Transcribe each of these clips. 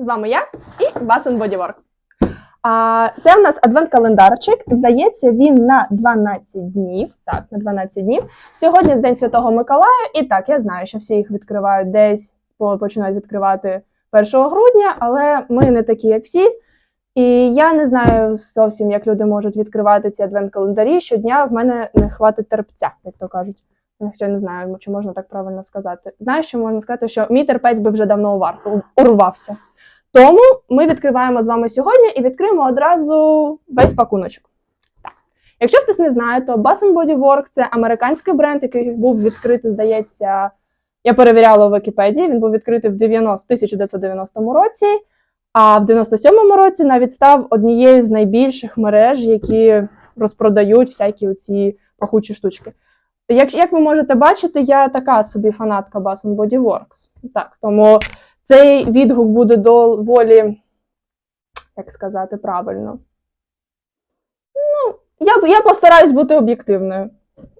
З вами я і Body Works. А, це у нас адвент-календарчик. Здається, він на 12 днів. Так, на 12 днів. Сьогодні з День Святого Миколая. І так, я знаю, що всі їх відкривають десь, по- починають відкривати 1 грудня, але ми не такі, як всі. І я не знаю зовсім, як люди можуть відкривати ці адвент-календарі. Щодня в мене не хватить терпця, як то кажуть. Хоча не знаю, чи можна так правильно сказати. Знаєш, що можна сказати, що мій терпець би вже давно урвався. Тому ми відкриваємо з вами сьогодні і відкриємо одразу весь пакуночок. Так. Якщо хтось не знає, то Bath Body Works – це американський бренд, який був відкритий, здається, я перевіряла у Вікіпедії. Він був відкритий в 90, 1990 році, а в 97-му році навіть став однією з найбільших мереж, які розпродають всякі оці пахучі штучки. Як, як ви можете бачити, я така собі фанатка Bath Body Works. Так, тому цей відгук буде доволі, як сказати правильно. Ну, я, я постараюсь бути об'єктивною.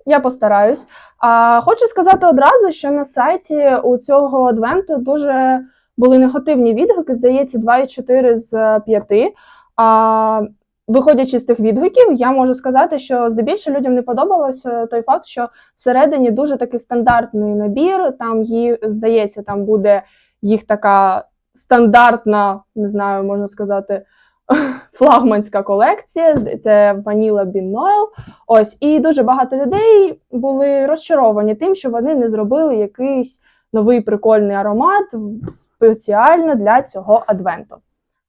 Я постараюсь. А хочу сказати одразу, що на сайті у цього адвенту дуже були негативні відгуки, здається, 2,4 з 5. А виходячи з тих відгуків, я можу сказати, що здебільшого людям не подобалося той факт, що всередині дуже такий стандартний набір. Там її, здається, там буде їх така стандартна, не знаю, можна сказати, флагманська колекція. Це Vanilla Bean Oil. Ось, і дуже багато людей були розчаровані тим, що вони не зробили якийсь новий прикольний аромат спеціально для цього адвенту.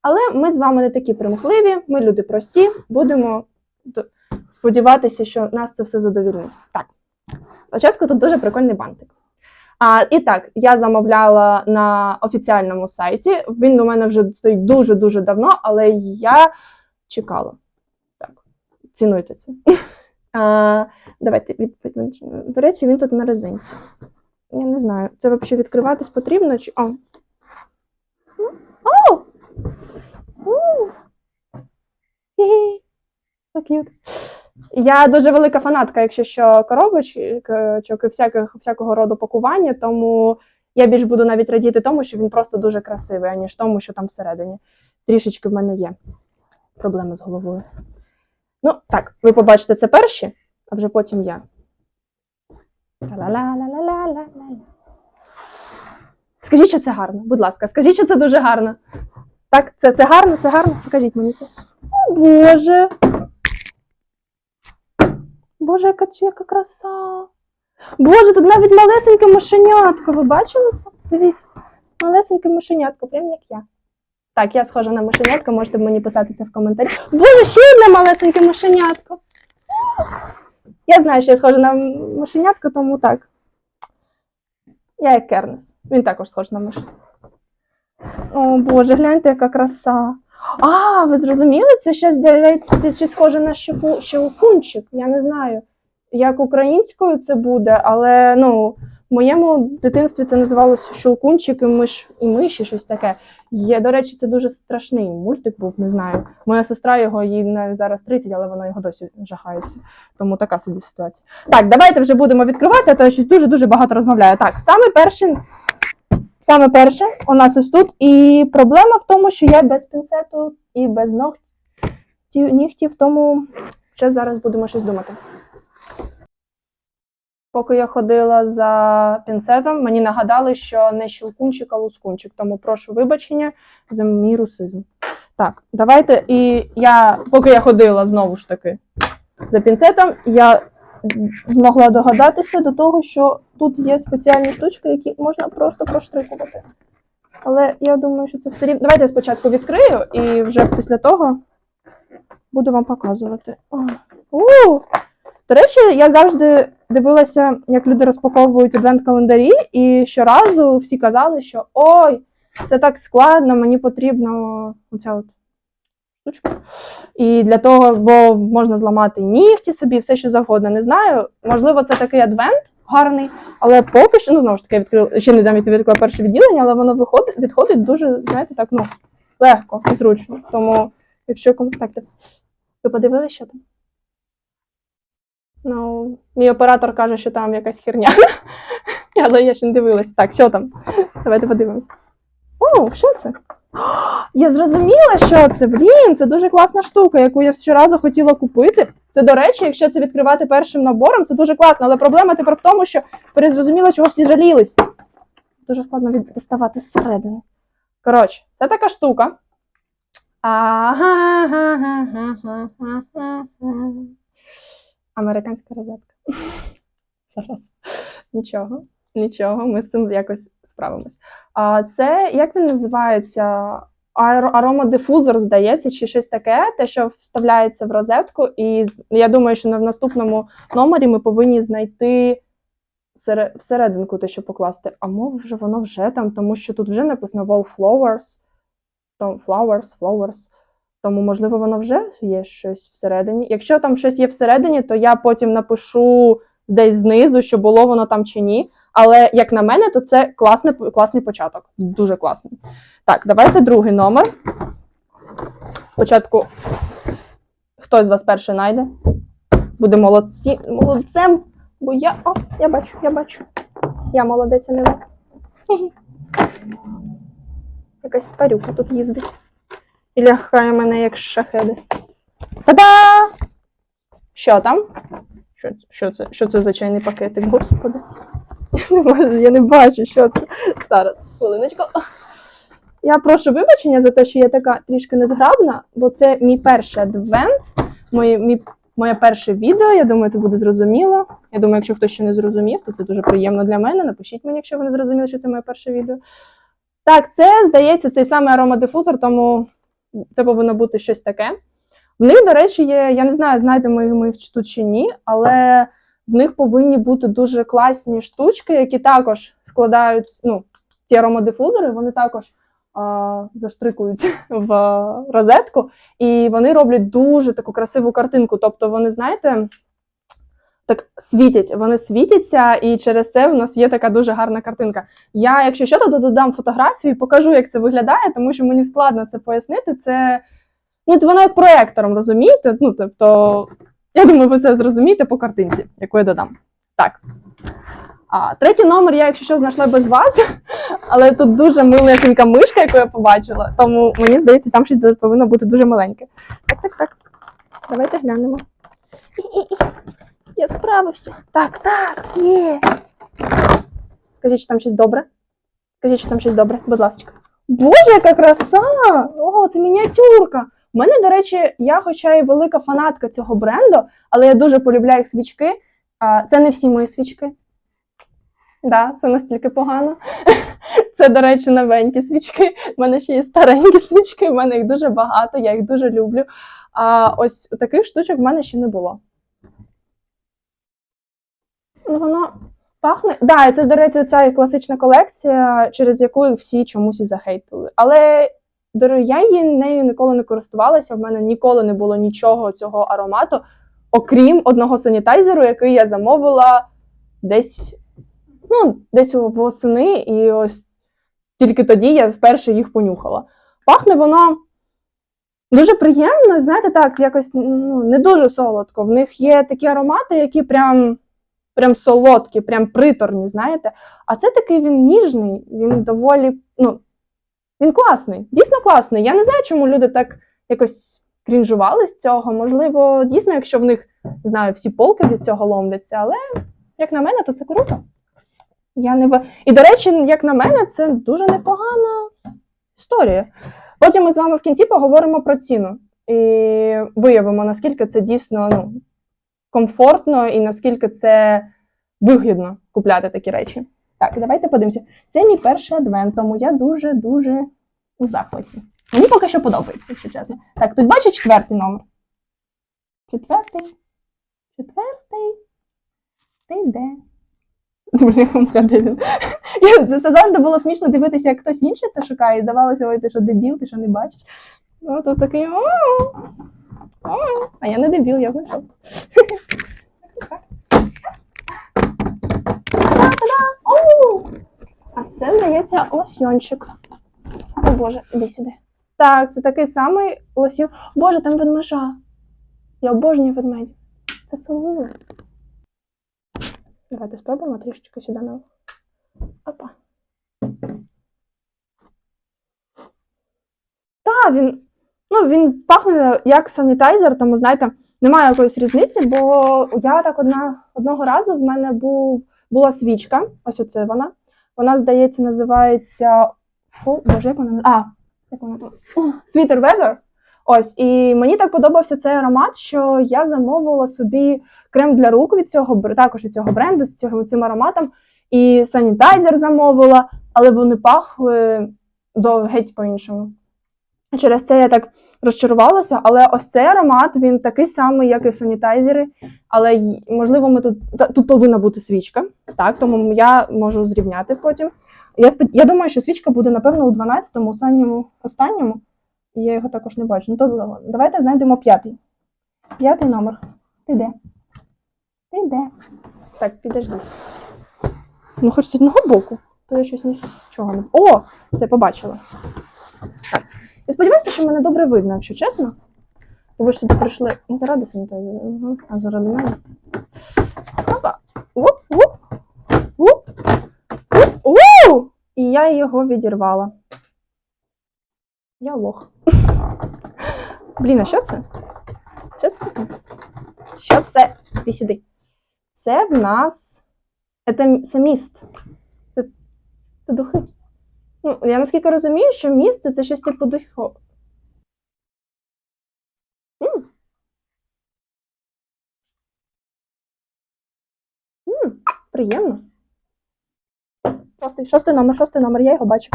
Але ми з вами не такі примхливі, ми люди прості, будемо сподіватися, що нас це все задовільнить. Так, спочатку тут дуже прикольний бантик. А, і так, я замовляла на офіціальному сайті. Він у мене вже стоїть дуже-дуже давно, але я чекала. Так, цінуйте це. А, давайте відповідь. До речі, він тут на резинці. Я не знаю, це взагалі відкриватись потрібно чи. О! Ну, О! У! Хі-хі. So cute. Я дуже велика фанатка, якщо що коробочок і всяких, всякого роду пакування, тому я більш буду навіть радіти тому, що він просто дуже красивий, аніж тому, що там всередині. Трішечки в мене є проблеми з головою. Ну, так, ви побачите це перші, а вже потім я. Скажіть, що це гарно, будь ласка, скажіть, що це дуже гарно. Так, це, це гарно, це гарно. Покажіть мені це. О, Боже. Боже, яка, яка краса. Боже, тут навіть малесеньке мишенятко. Ви бачили це? Дивіться. Малесеньке мишенятко, прям як я. Так, я схожа на мишенятко, можете мені писати це в коментарі. Боже, ще одне малесеньке мишенятко. Я знаю, що я схожа на мишенятко, тому так. Я як Кернес. Він також схож на мишу. О, Боже, гляньте, яка краса. А, ви зрозуміли? Це ще здається, це ще схоже на щелкунчик. Я не знаю, як українською це буде, але ну, в моєму дитинстві це називалося щелкунчик і миш і миші, щось таке. Є, до речі, це дуже страшний мультик був, не знаю. Моя сестра його їй не зараз 30, але вона його досі жахається. Тому така собі ситуація. Так, давайте вже будемо відкривати, а то я щось дуже-дуже багато розмовляю. Так, саме перший Саме перше у нас ось тут. І проблема в тому, що я без пінцету і без нігтів, тому ще зараз будемо щось думати. Поки я ходила за пінцетом, мені нагадали, що не щелкунчик, а лускунчик, тому прошу вибачення за мій русизм. Так, давайте. І я, поки я ходила знову ж таки за пінцетом, я змогла догадатися до того, що тут є спеціальні штучки, які можна просто проштрикувати. Але я думаю, що це все рівно. Давайте я спочатку відкрию і вже після того буду вам показувати. У! До речі, я завжди дивилася, як люди розпаковують адвент-календарі, і щоразу всі казали, що ой, це так складно, мені потрібно оця от штучка. І для того, бо можна зламати нігті собі, все що завгодно. Не знаю. Можливо, це такий адвент гарний, але поки що, ну знову ж таки, відкрила, ще не навіть не відкрила перше відділення, але воно виходить, відходить дуже, знаєте, так, ну, легко і зручно. Тому, якщо кому так. Ви подивилися, що там? Ну, мій оператор каже, що там якась херня. Але я ще не дивилася. Так, що там? Давайте подивимось. О, що це? Я зрозуміла, що це. Блін, це дуже класна штука, яку я щоразу хотіла купити. Це, до речі, якщо це відкривати першим набором, це дуже класно. Але проблема тепер в тому, що перезрозуміла, чого всі жалілись. Дуже складно від- діставати зсередини. Коротше, це така штука. Американська розетка. Зараз. Нічого, нічого, ми з цим якось справимось. А це як він називається? Аро- Аромадифузор, здається, чи щось таке, те, що вставляється в розетку. І я думаю, що в наступному номері ми повинні знайти всере- всерединку те, що покласти. А мов вже воно вже там, тому що тут вже написано Wallflowers. Flowers, flowers. Тому, можливо, воно вже є щось всередині. Якщо там щось є всередині, то я потім напишу десь знизу, що було воно там чи ні. Але як на мене, то це класний, класний початок. Дуже класний. Так, давайте другий номер. Спочатку хто з вас перший знайде? Буде молодці, молодцем, бо я. О, я бачу, я бачу. Я молодець, а не ви. Якась тварюка тут їздить. І лягає мене як шахеди. Та-да! Що там? Що, що, це? що це за чайний пакетик? Господи. Я не бачу, я не бачу, що це. Зараз, хвилиночку. Я прошу вибачення за те, що я така трішки незграбна, бо це мій перший адвент, моє, мій, моє перше відео. Я думаю, це буде зрозуміло. Я думаю, якщо хтось ще не зрозумів, то це дуже приємно для мене. Напишіть мені, якщо ви не зрозуміли, що це моє перше відео. Так, це здається цей самий аромадифузор, тому це повинно бути щось таке. В них, до речі, є, я не знаю, знайдемо ми їх тут чи ні, але в них повинні бути дуже класні штучки, які також складають, ну, ці аромадифузори, вони також а, заштрикуються в розетку, і вони роблять дуже таку красиву картинку. Тобто, вони, знаєте, так світять, вони світяться, і через це в нас є така дуже гарна картинка. Я, якщо що, то додам фотографію і покажу, як це виглядає, тому що мені складно це пояснити. Це ну, от воно як проектором, розумієте? Ну, тобто, я думаю, ви це зрозумієте по картинці, яку я додам. Так. А, третій номер я, якщо що, знайшла без вас, але тут дуже миленька мишка, яку я побачила, тому мені здається, там щось повинно бути дуже маленьке. Так, так, так. Давайте глянемо. Я справився. Так, так, є. Скажіть, що там щось добре. Скажіть, що там щось добре, будь ласка. Боже, яка краса! О, це мініатюрка. У мене, до речі, я, хоча і велика фанатка цього бренду, але я дуже полюбляю їх свічки. Це не всі мої свічки. Да, це настільки погано. Це, до речі, новенькі свічки. У мене ще є старенькі свічки, в мене їх дуже багато, я їх дуже люблю. А ось таких штучок в мене ще не було. Ну, воно пахне. Да, і це, до речі, ця класична колекція, через яку всі чомусь захейтили. Але я її нею ніколи не користувалася. В мене ніколи не було нічого цього аромату, окрім одного санітайзеру, який я замовила десь, ну, десь восени, і ось тільки тоді я вперше їх понюхала. Пахне воно дуже приємно, знаєте, так, якось ну, не дуже солодко. В них є такі аромати, які прям, прям солодкі, прям приторні, знаєте. А це такий він ніжний, він доволі, ну, він класний, дійсно класний. Я не знаю, чому люди так якось крінжували з цього. Можливо, дійсно, якщо в них знаю, всі полки від цього ломляться, але як на мене, то це круто. Я не в... І, до речі, як на мене, це дуже непогана історія. Потім ми з вами в кінці поговоримо про ціну і виявимо, наскільки це дійсно ну, комфортно і наскільки це вигідно купляти такі речі. Так, давайте подивимося. Це мій перший адвент, тому я дуже-дуже у захваті. Мені поки що подобається, якщо чесно. Так, хтось бачить четвертий номер? Четвертий. Четвертий. Ти де? Це завжди було смішно дивитися, як хтось інший це шукає, і здавалося, ой, ти що дебіл, ти що не бачиш. Ну, то такий. А я не дебіл, я знайшов. Та-да! О! А це, здається, лосьйончик. О Боже, іди сюди. Так, це такий самий лосьйон. Боже, там ведмежа. Я обожнюю ведмедів. Це солоно. Давайте спробуємо трішечки сюди на. Опа. Та, він, ну, він пахне як санітайзер, тому, знаєте, немає якоїсь різниці, бо я так одна, одного разу в мене був, була свічка, ось оце вона. Вона, здається, називається. Фу, боже, як вона? А, як вона Sweeter Weather. Ось, і мені так подобався цей аромат, що я замовила собі крем для рук від цього також від цього бренду з цього, цим ароматом. І санітайзер замовила, але вони пахли геть по-іншому. Через це я так розчарувалася, але ось цей аромат він такий самий, як і в санітайзері. Але можливо, ми тут тут повинна бути свічка, так тому я можу зрівняти потім. Я я думаю, що свічка буде напевно у 12-му, останньому останньому. Я його також не бачу. Ну то давайте знайдемо п'ятий. П'ятий номер. Ти де? Ти де? Так, підожди. Ну, хоч з одного боку, то я щось нічого не. О! Все побачила. Так. Я сподіваюся, що мене добре видно, якщо чесно. Бо ви ж сюди прийшли не заради угу, а заради мене. Опа! Уп, уп, уп, уп, у! І я його відірвала. Я лох. Блін, а що це? Що це таке? Що це? Іди сюди. Це в нас. Це, це міст. Це, це духи. Ну, я наскільки розумію, що міст це щось типу духу. М. М, Приємно. Шостий, шостий номер, шостий номер, я його бачу.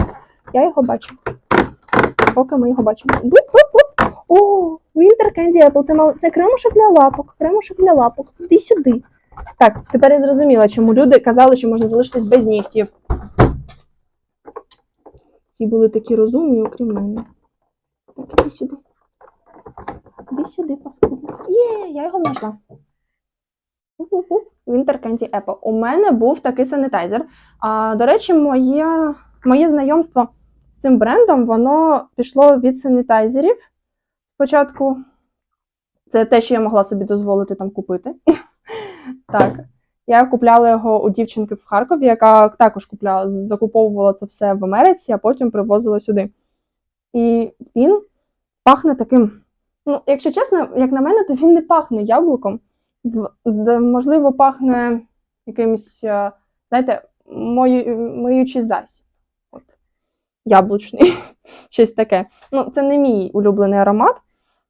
Я його бачу. Поки ми його бачимо. Буп-буп-буп. О, Winter Candy Apple. Це, мал... це кремушок для лапок. Кремушок для лапок. Іди сюди. Так, тепер я зрозуміла, чому люди казали, що можна залишитись без нігтів. Ці були такі розумні, окрім мене. Так, іди сюди. Іди сюди, паскудно. Є, я його знайшла. Winter Candy Apple. У мене був такий санітайзер. А, до речі, моє, моє знайомство з цим брендом, воно пішло від санітайзерів. Спочатку це те, що я могла собі дозволити там купити. Так. Я купляла його у дівчинки в Харкові, яка також купляла, закуповувала це все в Америці, а потім привозила сюди. І він пахне таким. Ну, якщо чесно, як на мене, то він не пахне яблуком. Можливо, пахне якимось, е, знаєте, мою, миючий засіб. От. Яблучний. Щось таке. Ну, це не мій улюблений аромат,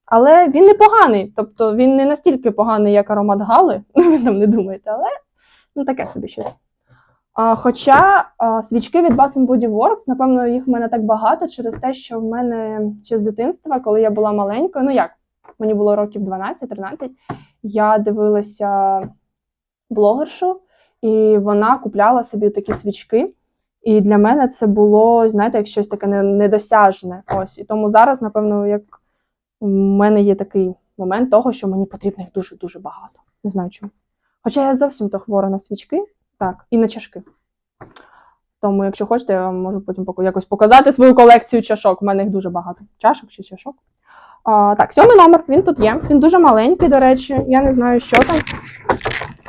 але він непоганий. Тобто він не настільки поганий, як аромат Гали. Ви там не думаєте, але ну, таке собі щось. А, хоча а, свічки від Bath Body Works, напевно, їх в мене так багато через те, що в мене ще з дитинства, коли я була маленькою, ну як, мені було років 12-13, я дивилася блогершу, і вона купляла собі такі свічки. І для мене це було, знаєте, як щось таке недосяжне. Ось. І тому зараз, напевно, як у мене є такий момент того, що мені потрібно їх дуже-дуже багато. Не знаю чому. Хоча я зовсім то хвора на свічки, так, і на чашки. Тому, якщо хочете, я вам можу потім якось показати свою колекцію чашок. У мене їх дуже багато. Чашок чи чашок. А, так, сьомий номер, він тут є. Він дуже маленький, до речі. Я не знаю, що там.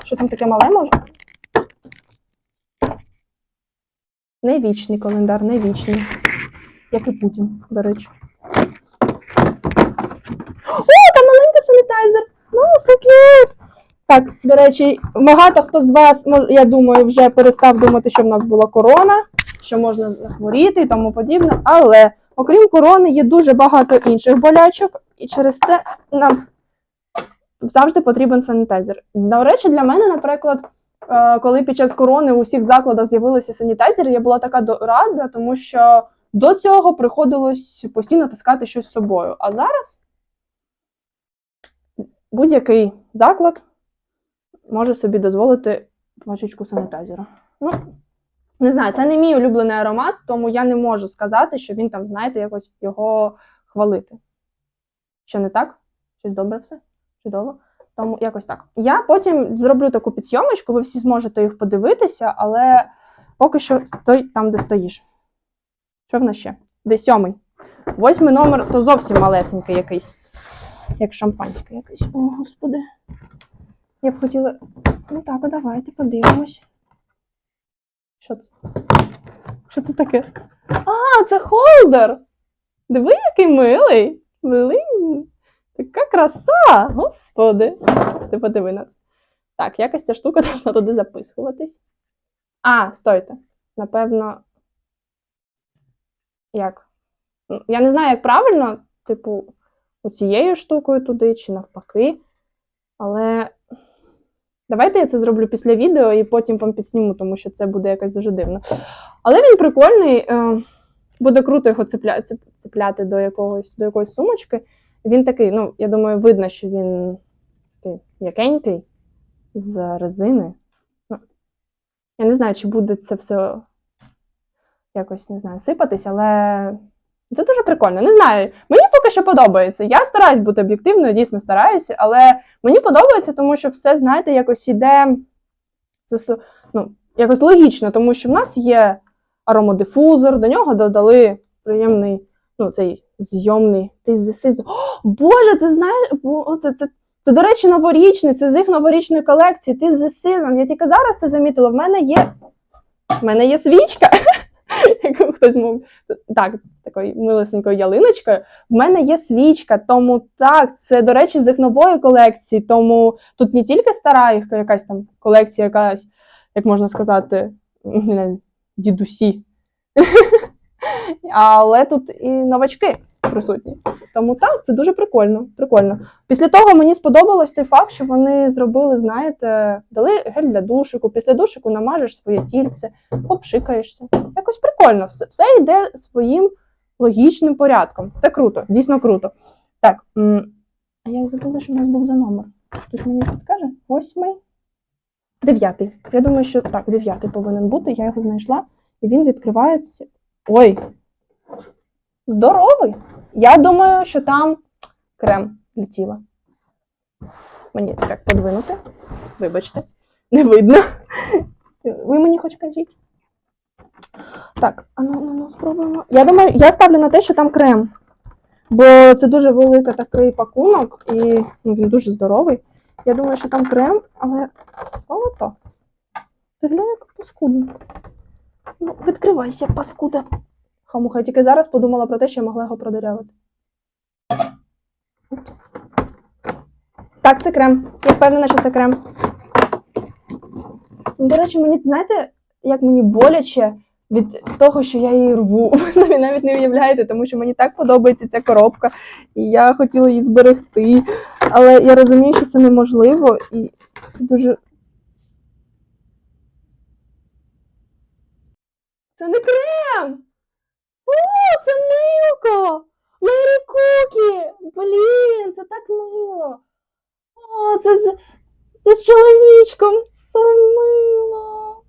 Що там таке мале може? Не вічний календар, не вічний. Як і Путін, до речі. О, там маленький санітайзер! Ну, so cute! Так, до речі, багато хто з вас, я думаю, вже перестав думати, що в нас була корона, що можна захворіти і тому подібне. Але окрім корони, є дуже багато інших болячок, і через це нам завжди потрібен санітайзер. До речі, для мене, наприклад, е, коли під час корони у всіх закладах з'явилися санітайзери, я була така рада, тому що до цього приходилось постійно таскати щось з собою. А зараз будь-який заклад може собі дозволити пачечку санітайзера. Ну, не знаю, це не мій улюблений аромат, тому я не можу сказати, що він там, знаєте, якось його хвалити. Що не так? Щось добре все? Чудово. Тому якось так. Я потім зроблю таку підсйомочку, ви всі зможете їх подивитися, але поки що стой там, де стоїш. Що в нас ще? Де сьомий? Восьмий номер то зовсім малесенький якийсь. Як шампанське якесь. О, господи. Я б хотіла. Ну так, а давайте подивимось. Що це? Що це таке? А, це холдер! Диви, який милий. Милий. Така краса, господи. Ти подиви на це. Так, якась ця штука должна туди записуватись. А, стойте. Напевно. Як? Я не знаю, як правильно, типу, оцією штукою туди чи навпаки. Але давайте я це зроблю після відео і потім вам підсніму, тому що це буде якось дуже дивно. Але він прикольний. е, Буде круто його цепля... цепляти до якогось до якоїсь сумочки. Він такий, ну, я думаю, видно, що він такий м'якенький з резини. Ну, я не знаю, чи буде це все якось не знаю, сипатись, але це дуже прикольно. Не знаю. Мені поки що подобається. Я стараюсь бути об'єктивною, дійсно стараюся, але мені подобається, тому що все, знаєте, якось іде це, ну, якось логічно, тому що в нас є аромадифузор, до нього додали приємний, ну, цей зйомний. О, Боже, ти знаєш, це, це, це, до речі, новорічний, це з їх новорічної колекції. Ти season. Я тільки зараз це замітила. В мене є. В мене є свічка, яку хтось мог. Так, з такою милесенькою ялиночкою. В мене є свічка, тому так, це, до речі, з їх нової колекції. Тому тут не тільки стара їх якась там колекція, якась, як можна сказати, дідусі. Але тут і новачки присутні. Тому так, це дуже прикольно. прикольно. Після того мені сподобалось той факт, що вони зробили, знаєте, дали гель для душику. Після душику намажеш своє тільце, попшикаєшся. Якось прикольно. Все, все йде своїм логічним порядком. Це круто, дійсно круто. Так, а я забула, що в нас був за номер. Хтось мені підскаже? Восьмий? Дев'ятий. Я думаю, що так, дев'ятий повинен бути. Я його знайшла, і він відкривається. Ой! Здоровий! Я думаю, що там крем для. Мені так подвинути. Вибачте, не видно. Ви мені хоч кажіть. Так, а ну, ну, ну спробуємо. Я думаю, я ставлю на те, що там крем. Бо це дуже великий такий пакунок, і ну, він дуже здоровий. Я думаю, що там крем, але золото. Ти глянь, як паскудно. Ну, відкривайся, паскуда. Хамуха, я тільки зараз подумала про те, що я могла його продирявити. Упс. Так, це крем. Я впевнена, що це крем. Ну, До речі, мені, знаєте, як мені боляче від того, що я її рву. Ви собі навіть не уявляєте, тому що мені так подобається ця коробка, і я хотіла її зберегти. Але я розумію, що це неможливо, і це дуже. Це не крем! О, це милко! Мері Кукі! Блін, це так мило! О, це з, це з чоловічком! Це мило!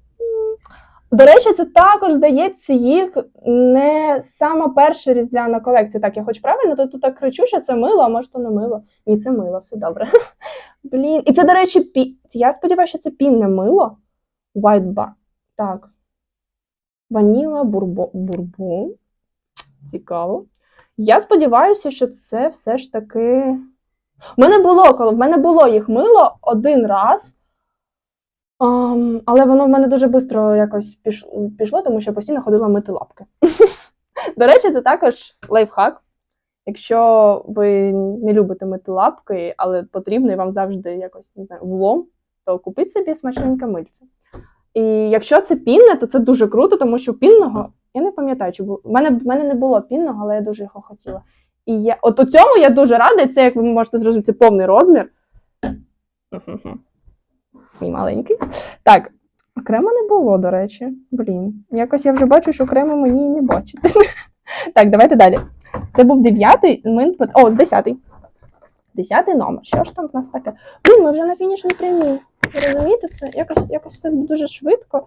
До речі, це також, здається, їх не сама перша різдвяна колекція. Так, я хоч правильно, то тут так кричу, що це мило, а може то не мило. Ні, це мило, все добре. Блін. І це, до речі, пі... я сподіваюся, що це пінне мило. White bar. Так. Ваніла бурбо... бурбон. Цікаво. Я сподіваюся, що це все ж таки. В мене було, коли в мене було їх мило один раз. Ам, але воно в мене дуже швидко якось піш... пішло, тому що я постійно ходила мити лапки. До речі, це також лайфхак. Якщо ви не любите мити лапки, але потрібно і вам завжди якось не знаю, влом, то купіть собі смачненьке мильце. І якщо це пінне, то це дуже круто, тому що пінного, я не пам'ятаю, чи було. В мене, в мене не було пінного, але я дуже його хотіла. І я, от у цьому я дуже рада, і це, як ви можете зрозуміти, це повний розмір. Мій маленький. Так, а крема не було, до речі. Блін. Якось я вже бачу, що крема мені і не бачить. Так, давайте далі. Це був дев'ятий, ми... О, з десятий. Десятий номер. Що ж там в нас таке? Блін, ми вже на фінішній прямій. Розумієте, це якось, якось все дуже швидко,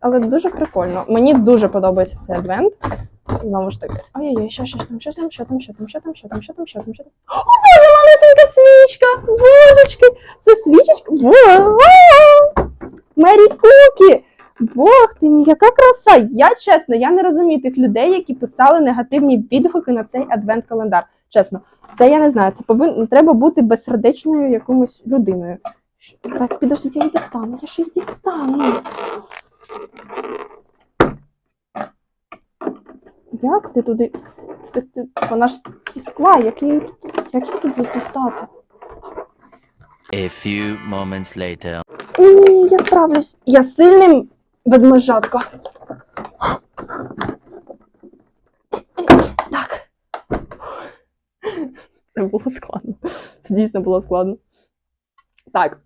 але дуже прикольно. Мені дуже подобається цей адвент. Знову ж таки. Ой-ой-ой, що, що там, що там, що там, що там, що там, що там, що там, що там, що там. О, Боже, малесенька свічка! Божечки! Це свічечка. Мері Кукі! Бог ти мій, яка краса! Я чесно, я не розумію тих людей, які писали негативні відгуки на цей адвент-календар. Чесно, це я не знаю. Це повин... треба бути безсердечною якомусь людиною. Так, підождіть, я її дістану. Я ж її дістану. Як ти туди? Ти- ти- Вона ж зі скла, як її, як її тут дістати? A few moments later. Ні, я справлюсь. Я сильний ведмежатко. Так. Це було складно. Це дійсно було складно. Так.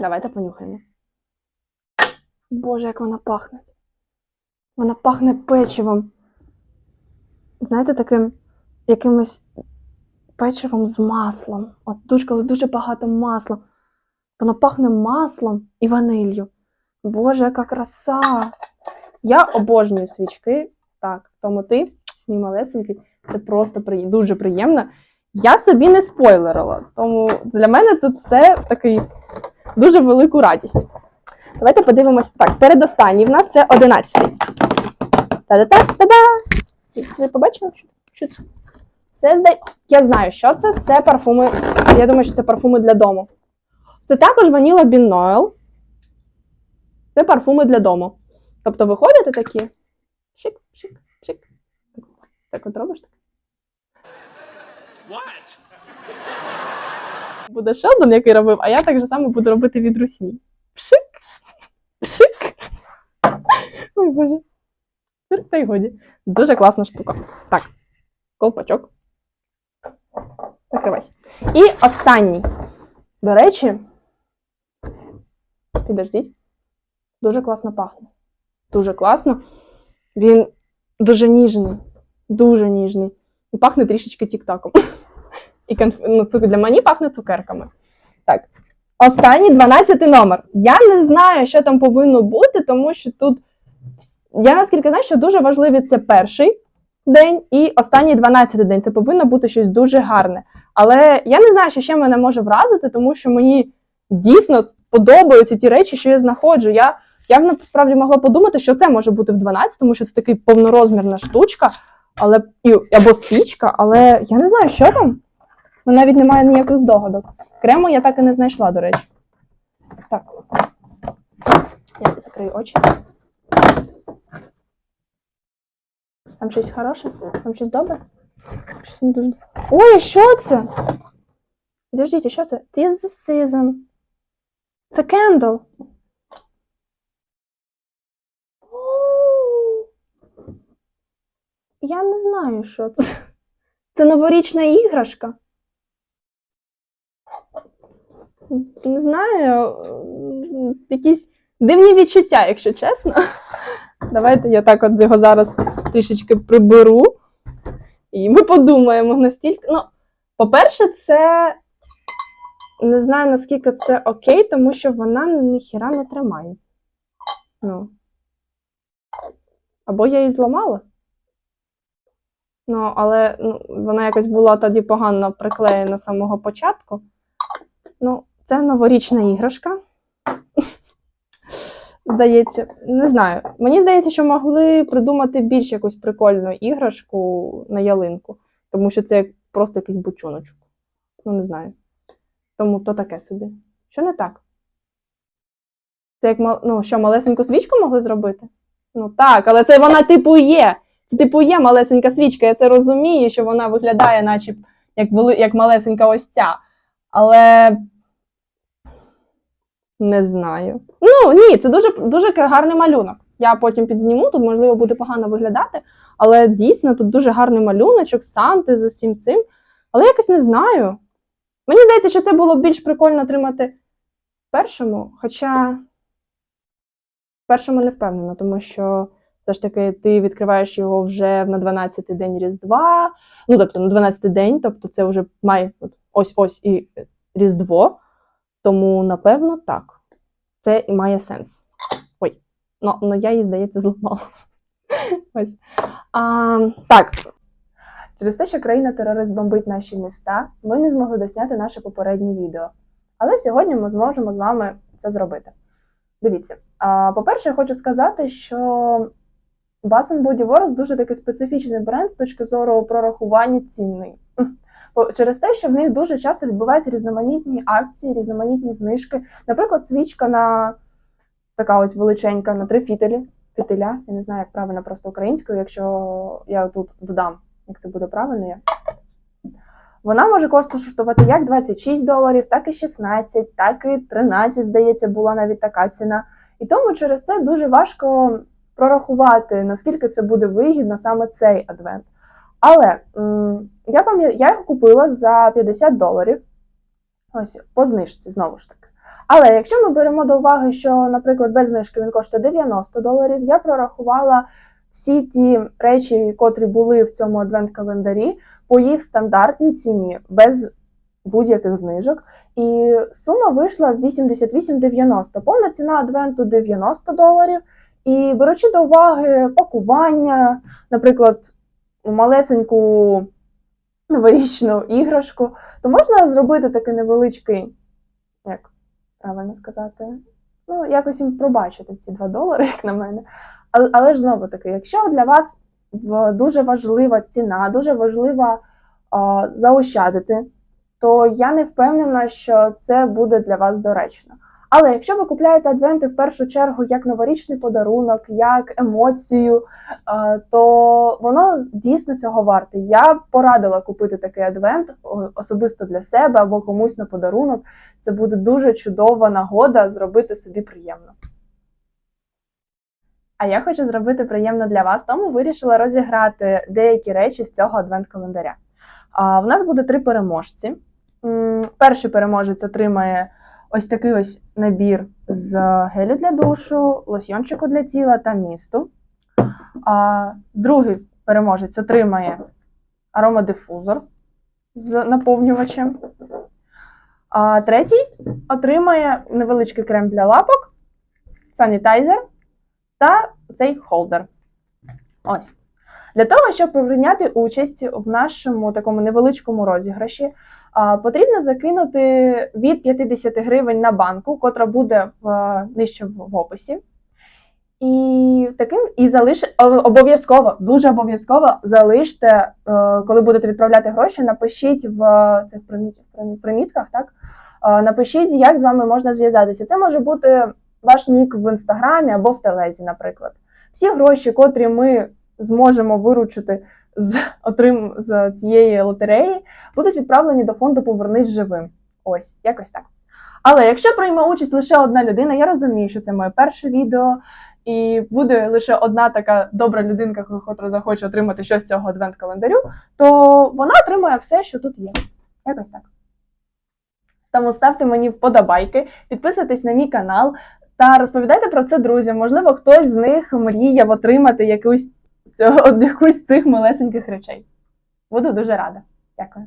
Давайте понюхаємо. Боже, як вона пахне. Вона пахне печивом. Знаєте, таким якимось печивом з маслом. От дуже, коли дуже багато масла. Воно пахне маслом і ванилью. Боже, яка краса! Я обожнюю свічки. Так, тому ти, мій малесенький, це просто приє- дуже приємно. Я собі не спойлерила, тому для мене тут все такий дуже велику радість. Давайте подивимось. Так, передостанній в нас це 11. Та-да-та-та-да! Ви побачили? Що, це? Це здай... Я знаю, що це. Це парфуми. Я думаю, що це парфуми для дому. Це також Vanilla Bean Це парфуми для дому. Тобто ви ходите такі. Шик, шик, шик. Так от робиш так. Буде Шелдон, який робив, а я так же само буду робити від русні. Пшик. Пшик. Ой, боже. Та й годі. Дуже класна штука. Так. Колпачок. Закривайся. І останній. До речі, підождіть. Дуже класно пахне. Дуже класно. Він дуже ніжний. Дуже ніжний. І пахне трішечки тік-таком. І конф... ну, цук- для мені пахне цукерками. Так. Останній 12 номер. Я не знаю, що там повинно бути, тому що тут. Я наскільки знаю, що дуже важливий це перший день і останній 12 день. Це повинно бути щось дуже гарне. Але я не знаю, що ще мене може вразити, тому що мені дійсно подобаються ті речі, що я знаходжу. Я, я б насправді могла подумати, що це може бути в 12, тому що це такий повнорозмірна штучка, але або свічка, але я не знаю, що там. Ну, навіть немає ніяких здогадок. Крему я так і не знайшла, до речі. Так. Я закрию очі. Там щось хороше? Там щось добре? Щось не дуже. Ой, що це? Підождіть, що це? Tis the season. Це кендл. Я не знаю, що це. Це новорічна іграшка. Не знаю, якісь дивні відчуття, якщо чесно. Давайте я так от його зараз трішечки приберу. І ми подумаємо настільки. Ну, по-перше, це не знаю, наскільки це окей, тому що вона ніхіра не тримає. Ну. Або я її зламала. Ну, але ну, вона якось була тоді погано приклеєна з самого початку. Ну, це новорічна іграшка. Здається, не знаю. Мені здається, що могли придумати більш якусь прикольну іграшку на ялинку, тому що це просто якийсь бучоночок. Ну, не знаю. Тому то таке собі. Що не так? Це як ну, що, малесеньку свічку могли зробити? Ну так, але це вона типу є. Це типу є малесенька свічка. Я це розумію, що вона виглядає, наче як, вели... як малесенька ось ця. Але не знаю. Ну, ні, це дуже, дуже гарний малюнок. Я потім підзніму, тут, можливо, буде погано виглядати, але дійсно тут дуже гарний малюночок, Санти з усім цим. Але якось не знаю. Мені здається, що це було б більш прикольно отримати першому, хоча в першому не впевнена, тому що все ж таки ти відкриваєш його вже на 12-й день Різдва, ну тобто на 12-й день, тобто це вже має ось-ось і Різдво. Тому, напевно, так. Це і має сенс. Ой, ну, ну я її, здається, зламала. Ось. А, так. Через те, що країна-терорист бомбить наші міста, ми не змогли досняти наше попереднє відео. Але сьогодні ми зможемо з вами це зробити. Дивіться, а, по-перше, я хочу сказати, що Bath Body Works дуже такий специфічний бренд з точки зору прорахування цінний. Через те, що в них дуже часто відбуваються різноманітні акції, різноманітні знижки. Наприклад, свічка на така ось величенька на три фітелі. Фітиля, я не знаю, як правильно просто українською, якщо я тут додам як це буде правильно, я. Вона може коштувати як 26 доларів, так і 16, так і 13, здається, була навіть така ціна. І тому через це дуже важко прорахувати, наскільки це буде вигідно саме цей адвент. Але я пам'ятаю, я його купила за 50 доларів. Ось по знижці, знову ж таки. Але якщо ми беремо до уваги, що, наприклад, без знижки він коштує 90 доларів, я прорахувала всі ті речі, котрі були в цьому адвент-календарі, по їх стандартній ціні, без будь-яких знижок. І сума вийшла 88,90. Повна ціна адвенту 90 доларів. І беручи до уваги пакування, наприклад, малесеньку новорічну іграшку, то можна зробити такий невеличкий, як правильно сказати, ну, якось їм пробачити ці 2 долари, як на мене. Але, але ж знову таки, якщо для вас дуже важлива ціна, дуже важлива заощадити, то я не впевнена, що це буде для вас доречно. Але якщо ви купляєте адвенти в першу чергу як новорічний подарунок, як емоцію, е, то воно дійсно цього варте. Я порадила купити такий адвент особисто для себе або комусь на подарунок. Це буде дуже чудова нагода зробити собі приємно. А я хочу зробити приємно для вас, тому вирішила розіграти деякі речі з цього адвент-календаря. В нас буде три переможці. Перший переможець отримає ось такий ось набір з гелю для душу, лосьйончику для тіла та місту. А, другий переможець отримає аромадифузор з наповнювачем. А третій отримає невеличкий крем для лапок, санітайзер та цей холдер. Ось. Для того, щоб прийняти участь в нашому такому невеличкому розіграші, потрібно закинути від 50 гривень на банку, котра буде в, нижче в в описі. І таким і залиш обов'язково, дуже обов'язково залиште, е, коли будете відправляти гроші, напишіть в цих примітках, так? Е, Напишіть, як з вами можна зв'язатися. Це може бути ваш нік в інстаграмі або в телезі, наприклад. Всі гроші, котрі ми зможемо виручити з отрим з цієї лотереї, будуть відправлені до фонду Повернись живим. Ось, якось так. Але якщо прийме участь лише одна людина, я розумію, що це моє перше відео, і буде лише одна така добра людинка, котра захоче отримати щось з цього адвент-календарю, то вона отримає все, що тут є. Якось так. Тому ставте мені вподобайки, підписуйтесь на мій канал та розповідайте про це друзям. Можливо, хтось з них мріяв отримати якусь, з якусь цих малесеньких речей. Буду дуже рада. Дякую.